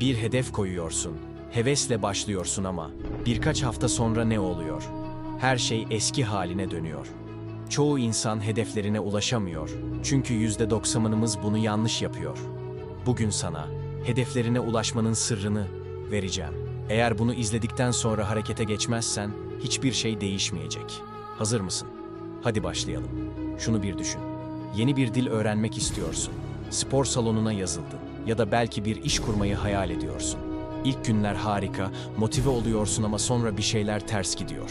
Bir hedef koyuyorsun. Hevesle başlıyorsun ama birkaç hafta sonra ne oluyor? Her şey eski haline dönüyor. Çoğu insan hedeflerine ulaşamıyor. Çünkü yüzde doksanımız bunu yanlış yapıyor. Bugün sana hedeflerine ulaşmanın sırrını vereceğim. Eğer bunu izledikten sonra harekete geçmezsen hiçbir şey değişmeyecek. Hazır mısın? Hadi başlayalım. Şunu bir düşün. Yeni bir dil öğrenmek istiyorsun. Spor salonuna yazıldın ya da belki bir iş kurmayı hayal ediyorsun. İlk günler harika, motive oluyorsun ama sonra bir şeyler ters gidiyor.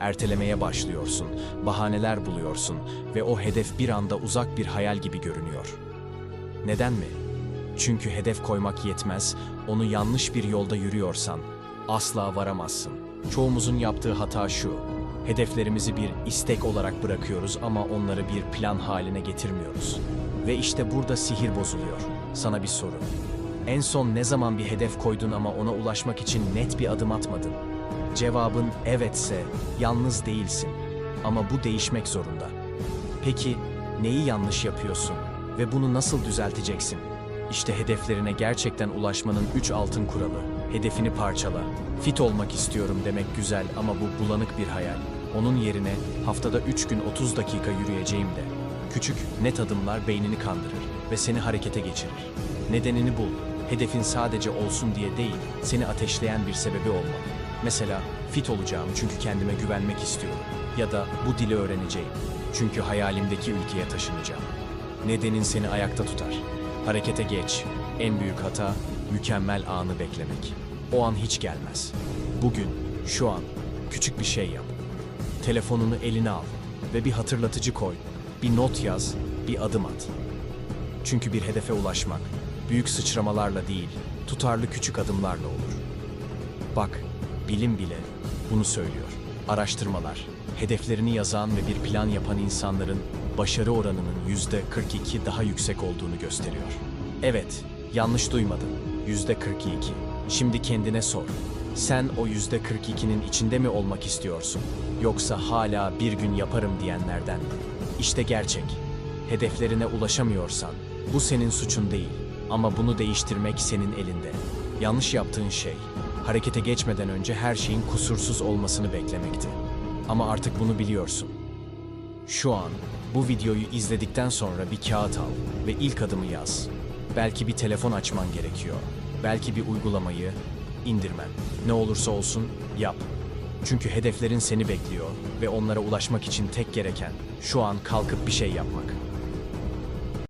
Ertelemeye başlıyorsun, bahaneler buluyorsun ve o hedef bir anda uzak bir hayal gibi görünüyor. Neden mi? Çünkü hedef koymak yetmez, onu yanlış bir yolda yürüyorsan asla varamazsın. Çoğumuzun yaptığı hata şu. Hedeflerimizi bir istek olarak bırakıyoruz ama onları bir plan haline getirmiyoruz. Ve işte burada sihir bozuluyor. Sana bir soru. En son ne zaman bir hedef koydun ama ona ulaşmak için net bir adım atmadın? Cevabın evetse yalnız değilsin. Ama bu değişmek zorunda. Peki neyi yanlış yapıyorsun ve bunu nasıl düzelteceksin? İşte hedeflerine gerçekten ulaşmanın üç altın kuralı. Hedefini parçala. Fit olmak istiyorum demek güzel ama bu bulanık bir hayal. Onun yerine haftada 3 gün 30 dakika yürüyeceğim de. Küçük, net adımlar beynini kandırır ve seni harekete geçirir. Nedenini bul. Hedefin sadece olsun diye değil, seni ateşleyen bir sebebi olmalı. Mesela fit olacağım çünkü kendime güvenmek istiyorum. Ya da bu dili öğreneceğim. Çünkü hayalimdeki ülkeye taşınacağım. Nedenin seni ayakta tutar. Harekete geç. En büyük hata mükemmel anı beklemek. O an hiç gelmez. Bugün, şu an küçük bir şey yap. Telefonunu eline al ve bir hatırlatıcı koy. Bir not yaz, bir adım at. Çünkü bir hedefe ulaşmak büyük sıçramalarla değil, tutarlı küçük adımlarla olur. Bak, bilim bile bunu söylüyor. Araştırmalar, hedeflerini yazan ve bir plan yapan insanların başarı oranının yüzde 42 daha yüksek olduğunu gösteriyor. Evet, yanlış duymadın. Yüzde 42. Şimdi kendine sor. Sen o yüzde 42'nin içinde mi olmak istiyorsun? Yoksa hala bir gün yaparım diyenlerden mi? İşte gerçek. Hedeflerine ulaşamıyorsan bu senin suçun değil. Ama bunu değiştirmek senin elinde. Yanlış yaptığın şey, harekete geçmeden önce her şeyin kusursuz olmasını beklemekti. Ama artık bunu biliyorsun. Şu an bu videoyu izledikten sonra bir kağıt al ve ilk adımı yaz. Belki bir telefon açman gerekiyor. Belki bir uygulamayı indirmen. Ne olursa olsun yap. Çünkü hedeflerin seni bekliyor ve onlara ulaşmak için tek gereken şu an kalkıp bir şey yapmak.